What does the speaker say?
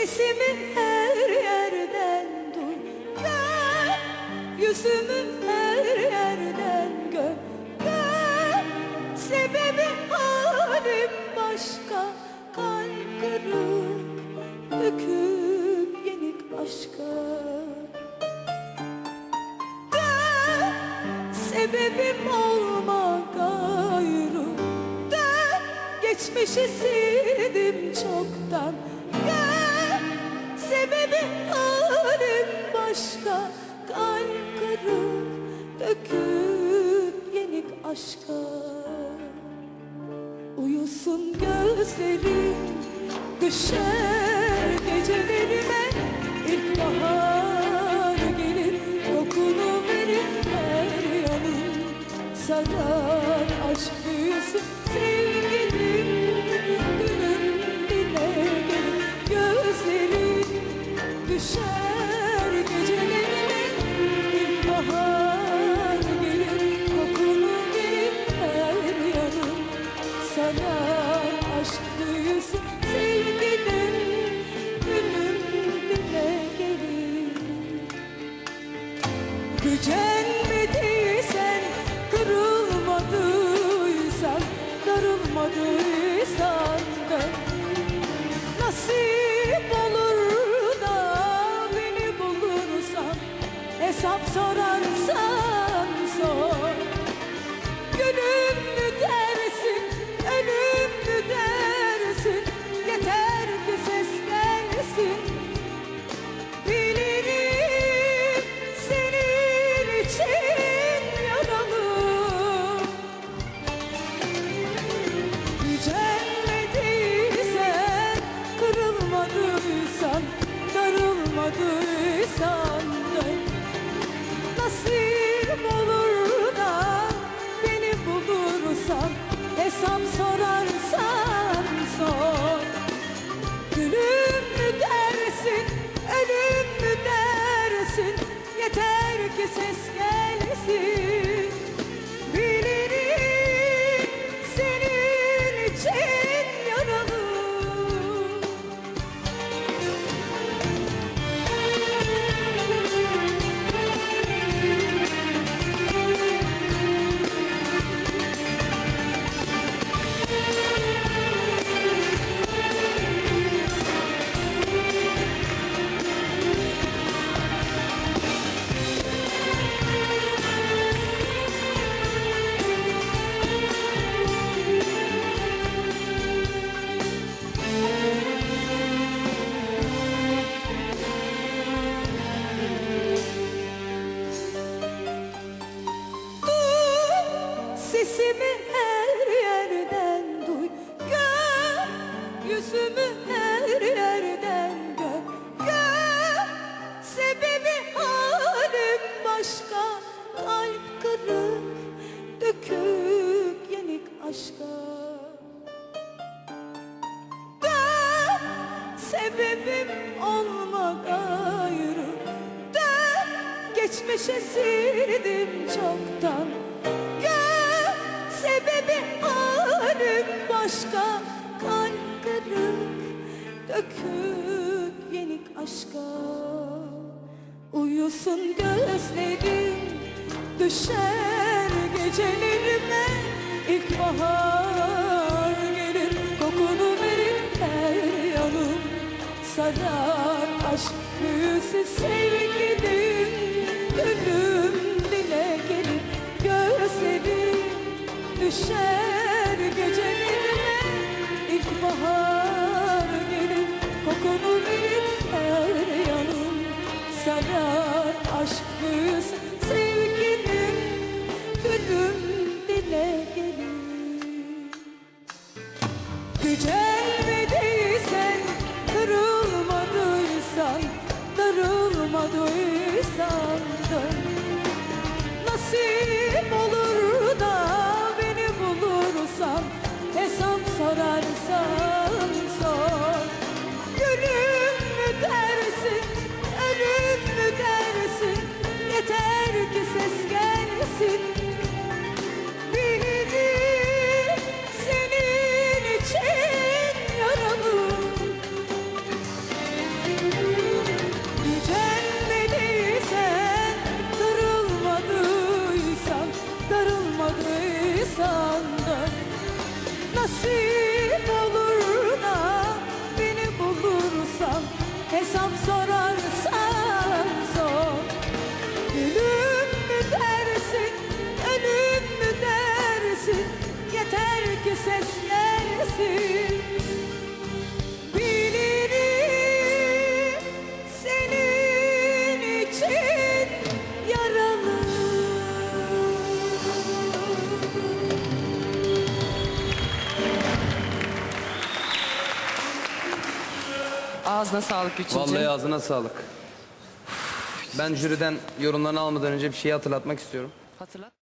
Sesimi her yerden duy. Gör Yüzümü her yerden gör. Gör Sebebi halim başka. Kalp kırık Döküp yenik aşka. Dön, sebebim olma gayrı Dön, geçmişi sildim çoktan sebebi halim başka. Kalp kırık, döküp yenik aşka. Uyusun gözlerim Düşer Nasip olur da Beni bulursan Hesap sorarsan bulursan Hesap sorarsan sor. Gülüm mü dersin, ölüm mü dersin? Yeter ki ses gelsin sesimi her yerden duy Gör. Yüzümü her yerden gör Gör. Sebebi halim başka Kalp kırık dökük yenik aşka. Dön sebebim olma gayrı Dön geçmişe sildim çoktan başka Kalp kırık döküp yenik aşka. Uyusun gözlerim düşer gecelerime İlkbahar gelir kokunu verir her yanım. Sarar aşk büyüsü sevgilim Gönlüm dile gelir gözlerim Düşer kokunu verir her yanım. Sarar aşk büyüsü sevgilim Gönlüm dile gelir. Gücenmediysen, kırılmadıysan, darılmadıysan see Ağzına sağlık Gülçin'cim. Vallahi ağzına sağlık. Ben jüriden yorumlarını almadan önce bir şeyi hatırlatmak istiyorum. Hatırlat.